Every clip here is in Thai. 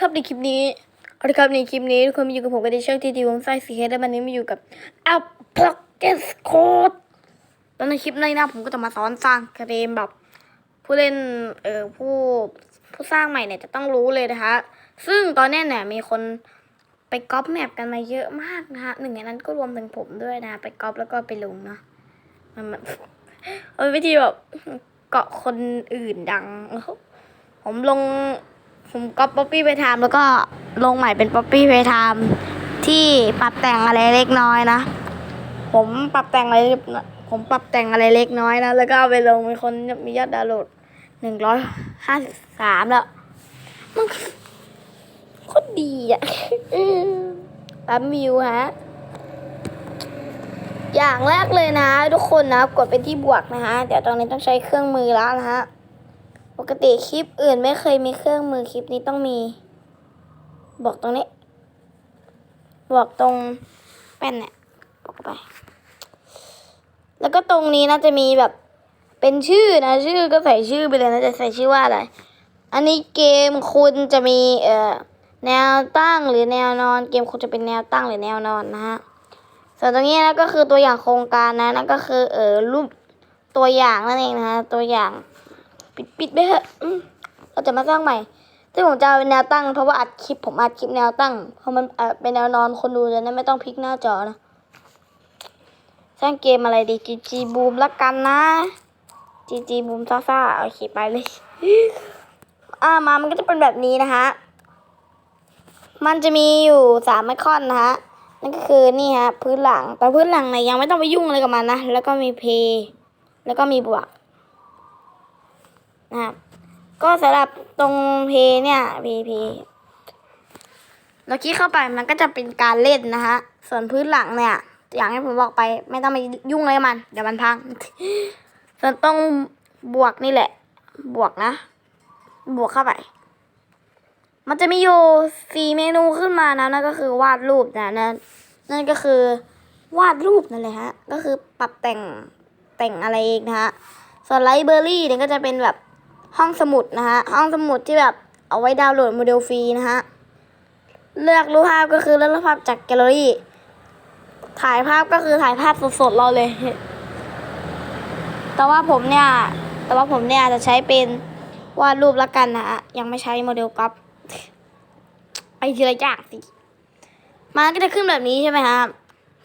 ครับในคลิปนี้เอาละครับในคลิปนี้ทุกคนมาอยู่กับผมกับดิช่องทีดีวงไส้สีเฮดและวันนี้มาอยู่กับแอปพลักเกสโคดตอนในคลิปนี้นะผมก็จะมาสอนสร้างเกมแบบ ผู้เล่นเอ่อผู้ผู้สร้างใหม่เนี่ยจะต้องรู้เลยนะคะ ซึ่งตอนนี้เนี่ยมีคนไปก๊อปแมปกันมาเยอะมากนะคะหนึ่งในนั้นก็รวมถึงผมด้วยนะ ไปก๊อปแล้วก็ไปลงเนาะมันมันวิธีแบบเกาะคนอื่นดัง ผมลง ผมก็ป๊อปปี้ไปทำแล้วก็ลงใหม่เป็นป๊อปปี้ไปทำที่ปรับแต่งอะไรเล็กน้อยนะ ผมปรับแต่งอะไรผมปรับแต่งอะไรเล็กน้อยนะ แล้วก็เอาไปลงมีคนมียอดดาวน์โหลดหนึ่งร้อยห้าสิบสามแล้วมันโคตรดีอะปั๊มวิวฮะ อย่างแรกเลยนะ ทุกคนนะ กดไปที่บวกนะฮะ เดี๋ยวตอนนี้ต้องใช้เครื่องมือแล้วนะฮะ ปกติคลิปอื่นไม่เคยมีเครื่องมือคลิปนี้ต้องมี บอกตรงนี้ บอกตรงแป้นเนี่ยบอกไป แล้วก็ตรงนี้นะจะมีแบบเป็นชื่อนะชื่อก็ใส่ชื่อไปเลยนะจะใส่ชื่อว่าอะไร อันนี้เกมคุณจะมีเอ่อแนวตั้งหรือแนวนอน เกมคุณจะเป็นแนวตั้งหรือแนวนอนนะฮะส่วนตรงนี้นะก็คือตัวอย่างโครงการนะนั่นก็คือเออรูปตัวอย่างนั่นเองนะฮะตัวอย่าง ปิดปิดไปเถอะเราจะมาสร้างใหม่ ซึ่งผมจะเป็นแนวตั้ง เพราะว่าอัดคลิปผมอัดคลิปแนวตั้ง เพราะมันเป็นแนวนอนคนดูจะได้ไม่ต้องพลิกหน้าจอนะ สร้างเกมอะไรดีจีจีบูมละกันนะจีจีบูมซ่าซ่าโอเคไปเลย อ่ามามันก็จะเป็นแบบนี้นะฮะมันจะมีอยู่สามไอคอนนะฮะนั่นก็คือนี่ฮะพื้นหลังแต่พื้นหลังเนี่ยยังไม่ต้องไปยุ่งอะไรกับมันนะ แล้วก็มีเพ แล้วก็มีบวก นะครับ ก็สำหรับตรงเพเนี่ยเพย์เพย์เราคลิกเข้าไปมันก็จะเป็นการเล่นนะฮะ ส่วนพื้นหลังเนี่ย อย่างที่ผมบอกไป ไม่ต้องไปยุ่งอะไรกับมัน เดี๋ยวมันพัง ส่วนตรงบวกนี่แหละ บวกนะ บวกเข้าไป มันจะมีอยู่สี่เมนูขึ้นมานะนั่นก็คือวาดรูปนะนั่นนั่นก็คือวาดรูปนั่นเลยฮะ ก็คือปรับแต่งแต่งอะไรเองนะฮะ ส่วนไลบรารีเนี่ยก็จะเป็นแบบ ห้องสมุดนะฮะห้องสมุดที่แบบเอาไว้ดาวน์โหลดโมเดลฟรีนะฮะเลือกรูปภาพก็คือเลือกรูปภาพจากแกลเลอรี่ถ่ายภาพก็คือถ่ายภาพสดๆเราเลย แต่ว่าผมเนี่ย แต่ว่าผมเนี่ยจะใช้เป็นวาดรูปละกันนะฮะยังไม่ใช้โมเดลกราฟไปทีละอย่างสิมันก็จะขึ้นแบบนี้ใช่ไหมครับ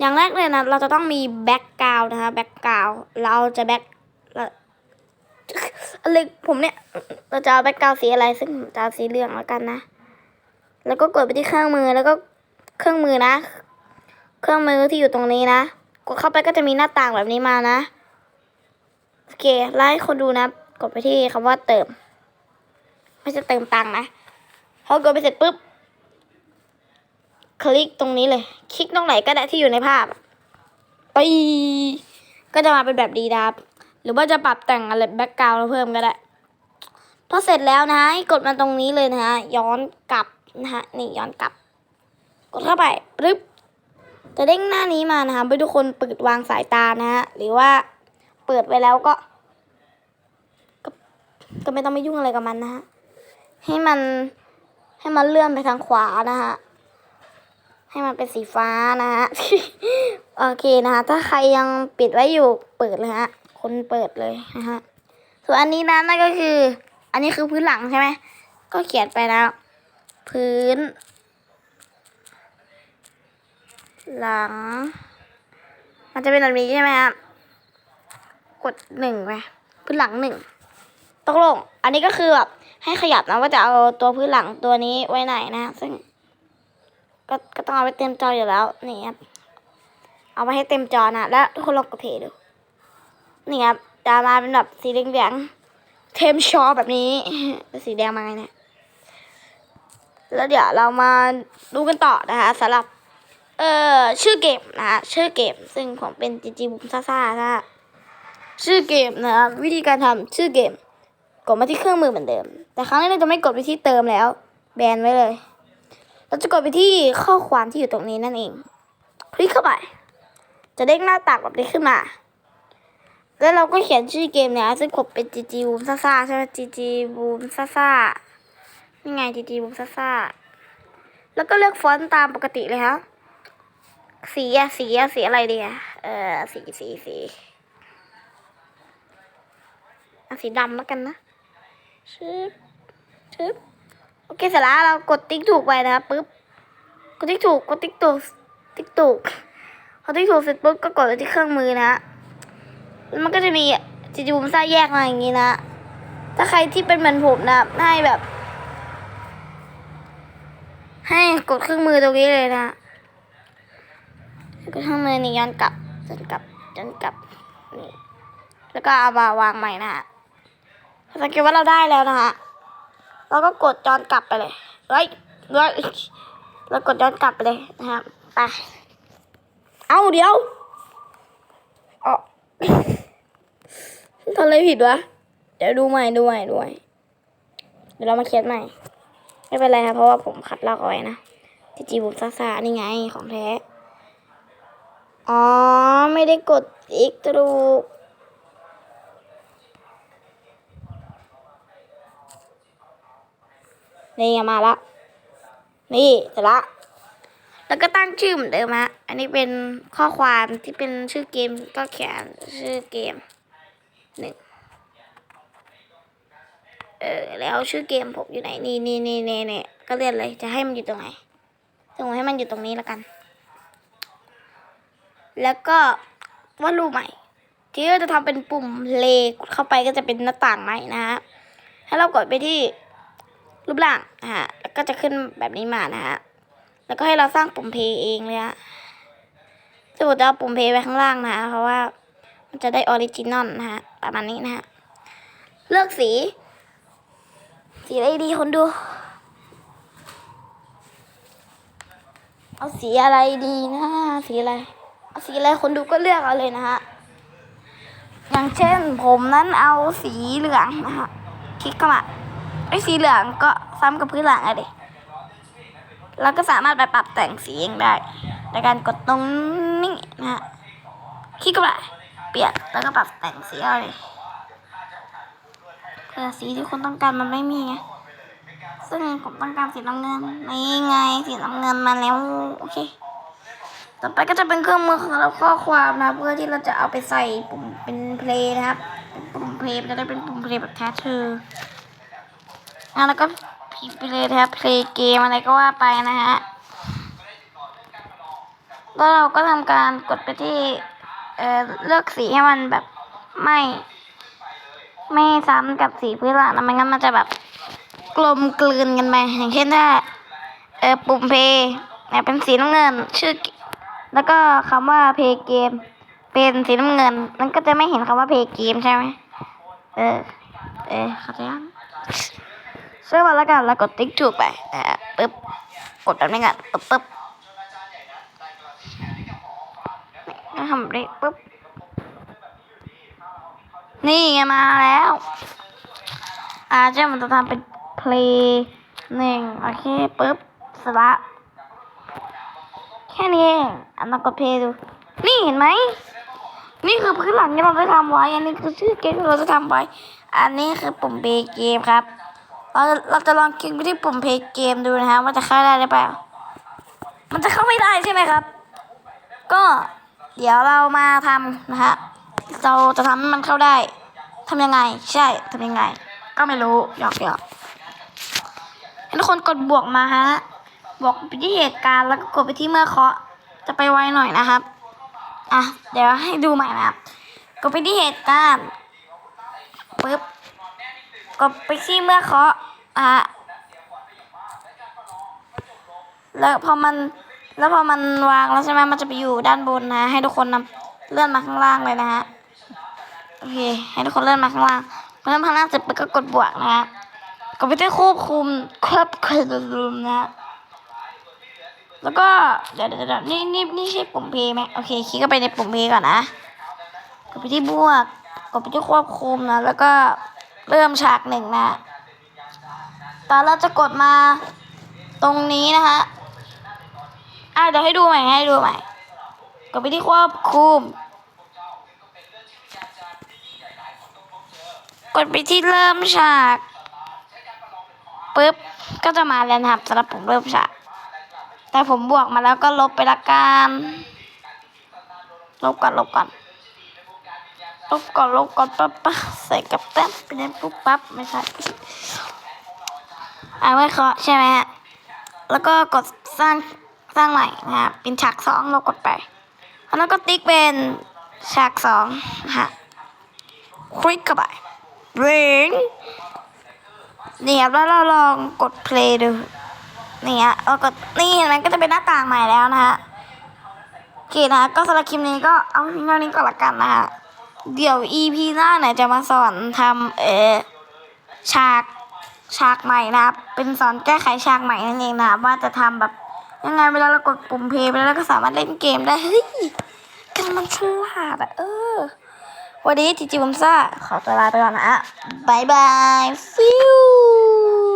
อย่างแรกเลยนะ เราจะต้องมีแบ็กกราวนะคะแบ็กกราวเราจะแบ็ก อะไรผมเนี่ยเราจะเอาแบ็กกราวสีอะไรซึ่งผมจะเอาสีเหลืองแล้วกันนะ แล้วก็กดไปที่เครื่องมือแล้วก็เครื่องมือนะ เครื่องมือที่อยู่ตรงนี้นะ กดเข้าไปก็จะมีหน้าต่างแบบนี้มานะโอเคไล่คนดูนะ กดไปที่คำว่าเติม ไม่ใช่เติมตังค์นะพอกดไปเสร็จปุ๊บคลิกตรงนี้เลย คลิกตรงไหนก็ได้ที่อยู่ในภาพไปก็จะมาเป็นแบบดีดับ หรือว่าจะปรับแต่งอะไรแบ็กกราวด์เพิ่มก็ได้ พอเสร็จแล้วนะให้กดมาตรงนี้เลยนะฮะย้อนกลับนะฮะนี่ย้อนกลับ กดเข้าไปปึ๊บจะเด้งหน้านี้มานะคะให้ทุกคนเปิดวางสายตานะฮะหรือว่าเปิดไปแล้วก็ ก็ก็ไม่ต้องไปยุ่งอะไรกับมันนะฮะให้มันให้มันเลื่อนไปทางขวานะฮะให้มันเป็นสีฟ้านะฮะ โอเคนะคะ ถ้าใครยังปิดไว้อยู่เปิดเลยฮะ คนเปิดเลยนะฮะ ส่วนอันนี้นะนั่นก็คือ อันนี้คือพื้นหลังใช่ไหม ก็เขียนไปแล้ว พื้น หลัง มันจะเป็นแบบนี้ใช่ไหมครับ กดหนึ่งไป พื้นหลังหนึ่งตกลง อันนี้ก็คือแบบให้ขยับนะว่าจะเอาตัวพื้นหลังตัวนี้ไว้ไหนนะ ซึ่งก็ก็ต้องเอาไว้เต็มจออยู่แล้วนี่ครับเอาไว้ให้เต็มจอนะแล้วทุกคนลองกดเพย์ดู นี่ครับจะมาเป็นแบบสีเหลืองๆเทมชอแบบนี้ สีแดงมาไงเนี่ยแล้วเดี๋ยวเรามาดูกันต่อนะคะสำหรับ เอ่อชื่อเกมนะฮะชื่อเกมซึ่งผมเป็นจีจีบุมซ่าซ่านะฮะชื่อเกมนะครับวิธีการทำชื่อเกม กดมาที่เครื่องมือเหมือนเดิม แต่ครั้งนี้เราจะไม่กดไปที่เติมแล้ว แบนไว้เลย เราจะกดไปที่ข้อความที่อยู่ตรงนี้นั่นเอง คลิกเข้าไป จะเด้งหน้าต่างแบบนี้ขึ้นมา แล้วเราก็เขียนชื่อเกมเนี่ยซึ่งผมเป็นจีจีบูมซ่าซ่าใช่ไหมจีจีบูมซ่าซ่านี่ไงจีจีบุมซ่าซ่าแล้วก็เลือกฟอนต์ตามปกติเลยฮะสีอะสีอะสีอะไรดีอะเออสีสีสีเอาสีดำแล้วกันนะชึบชึบโอเคเสร็จแล้วเรากดติ๊กถูกไปนะครับปุ๊บกดติ๊กถูกกดติ๊กถูกติ๊กถูกพอติ๊กถูกเสร็จปุ๊บก็กดไปที่เครื่องมือนะฮะ มันก็จะมีจีจีบุมซ่าแยกมาอย่างนี้นะ ถ้าใครที่เป็นเหมือนผมนะ ให้แบบ ให้กดเครื่องมือตรงนี้เลยนะกดเครื่องมือนี่ย้อนกลับย้อนกลับย้อนกลับนี่แล้วก็เอามาวางใหม่นะฮะสังเกตว่าเราได้แล้วนะฮะเราก็กดย้อนกลับไปเลยเฮ้ยเฮ้ยเรากดย้อนกลับไปเลยนะครับไป เอาเดี๋ยวอ๋อ ทำอะไรผิดวะ เดี๋ยวดูใหม่ดูใหม่ดูใหม่เดี๋ยวเรามาเขียนใหม่ ไม่เป็นไรครับเพราะว่าผมคัดลอกเอาไว้นะจีจีบุมซ่าซานี่ไงของแท้ อ๋อ ไม่ได้กดอีกตรูนี่ไงมาละ นี่เสร็จละ แล้วก็ตั้งชื่อเหมือนเดิมฮะ อันนี้เป็นข้อความที่เป็นชื่อเกมก็เขียนชื่อเกม หนึ่งเออแล้วชื่อเกมผมอยู่ไหนนี่นี่นี่นี่นี่ก็เลื่อนเลยจะให้มันอยู่ตรงไหนตรงให้มันอยู่ตรงนี้แล้วกัน แล้วก็วาดรูปใหม่ ที่เราจะทำเป็นปุ่มเลเข้าไปก็จะเป็นหน้าต่างใหม่นะฮะให้เรากดไปที่รูปร่างนะฮะแล้วก็จะขึ้นแบบนี้มานะฮะแล้วก็ให้เราสร้างปุ่มเพย์เองเลยฮะสมมติจะเอาปุ่มเพย์ไว้ข้างล่างนะฮะเพราะว่า มันจะได้ออริจินอลนะฮะ ประมาณนี้นะฮะ เลือกสี สีอะไรดีคนดู เอาสีอะไรดีนะ สีอะไร เอาสีอะไรคนดูก็เลือกเอาเลยนะฮะ อย่างเช่นผมนั้นเอาสีเหลืองนะฮะ คลิกเข้ามาไอ้สีเหลืองก็ซ้ำกับพื้นหลังอะดิเราก็สามารถไปปรับแต่งสีเองได้ในการกดตรงนี้นะฮะคลิกเข้ามา เปลี่ยนแล้วก็ปรับแต่งสีเอาเลยเผื่อสีที่คุณต้องการมันไม่มีไงซึ่งผมต้องการสีน้ำเงินนี่ไงสีน้ำเงินมาแล้วโอเค ต่อไปก็จะเป็นเครื่องมือของเราข้อความนะเพื่อที่เราจะเอาไปใส่ปุ่มเป็นเพลงนะครับป,ปุ่มเพลงจะได้เป็นปุ่มเพลงแบบแท้เธออะแล้วก็พิมพ์ไปเลยนะครับเพลงเกมอะไรก็ว่าไปนะฮะแล้วเราก็ทำการกดไปที่ เออเลือกสีให้มันแบบไม่ ไม่ซ้ำกับสีพื้นหลังนะไม่งั้นมันจะแบบกลมกลืนกันไปอย่างเช่นถ้าเออปุ่มเพย์เนี่ยเป็นสีน้ำเงิน ชื่อ แล้วก็คำว่าเพย์เกม เป็นสีน้ำเงิน มันก็จะไม่เห็นคำว่าเพย์เกมใช่ไหมเออ เออเข้าใจยังเชื่อมาแล้วกันแล้วกดติ๊กถูกไปนะปึ๊บกดแบบนี้กันปึ๊บปึ๊บ นี่ก็ทำได้ปึ๊บ นี่ไงมาแล้ว อาเจ้ามันจะทำเป็นเพลงหนึ่งโอเคปุ๊บสละแค่นี้เองอันนั้นก็เพลงดู นี่เห็นไหม นี่คือพื้นหลังที่เราได้ทำไว้ อันนี้คือชื่อเกมที่เราจะทำไว้ อันนี้คือปุ่มเพลย์เกมครับ เราเราจะลองคลิกไปที่ปุ่มเพลย์เกมดูนะฮะว่าจะเข้าได้หรือเปล่า มันจะเข้าไม่ได้ใช่ไหมครับ ก็ เดี๋ยวเรามาทำนะฮะเราจะทำให้มันเข้าได้ทำยังไง ใช่ทำยังไง ก็ไม่รู้หยอกหยอกให้ทุกคนกดบวกมาฮะบวกไปที่เหตุการณ์แล้วก็กดไปที่เมื่อเคาะจะไปไวหน่อยนะครับอะเดี๋ยวให้ดูใหม่นะครับกดไปที่เหตุการณ์ปึ๊บกดไปที่เมื่อเคาะอะแล้วพอมัน แล้วพอมันวางแล้วใช่ไหมมันจะไปอยู่ด้านบนนะ ให้ทุกคนนำเลื่อนมาข้างล่างเลยนะฮะ โอเค ให้ทุกคนเลื่อนมาข้างล่างพอเลื่อนมาข้างล่างเสร็จปุ๊บก็กดบวกนะฮะกดไปที่ควบคุมควบคุมนะฮะ แล้วก็เดี๋ยวเดี๋ยวเดี๋ยวนี่นี่นี่ใช่ปุ่มเพย์ไหมโอเค คลิกเข้าไปในปุ่มเพย์ก่อนนะ กดไปที่บวก กดไปที่ควบคุมนะ แล้วก็เริ่มฉากหนึ่งนะ ตอนเราจะกดมาตรงนี้นะฮะ อะเดี๋ยวให้ดูใหม่ให้ดูใหม่กดไปที่ควบคุม กดไปที่เริ่มฉากปุ๊บก็จะมาแล้วนะครับสำหรับผมเริ่มฉากแต่ผมบวกมาแล้วก็ลบไปละกันลบก่อนลบก่อนลบก่อนลบก่อนปั๊บปั๊บใส่กับแป๊บไปเลยปุ๊บปั๊บไม่ใช่อ่าไว้เคาะใช่ไหมฮะแล้วก็กดสร้าง สร้างใหม่นะครับเป็นฉากสองเรากดไปแล้วก็ติ๊กเป็นฉากสองนะฮะคลิกเข้าไปเริงนี่ครับแล้วเราลองกดเพลย์ดูนี่ฮะเรากดนี่เห็นไหมก็จะเป็นหน้าต่างใหม่แล้วนะฮะโอเคนะก็สำหรับคลิปนี้ก็เอาเท่านี้ก่อนละกันนะฮะเดี๋ยว EP หน้าเนี่ยจะมาสอนทำเออฉากฉากใหม่นะครับเป็นสอนแก้ไขฉากใหม่นั่นเองนะว่าจะทำแบบ ยังไงเวลาเรากดปุ่มเพย์ไปแล้วเราก็สามารถเล่นเกมได้ เฮ้ยกันมันฉลาดอะเออ วันนี้จิจิบุมซ่า ขอตัวลาไปก่อนนะบายบาย ฟิว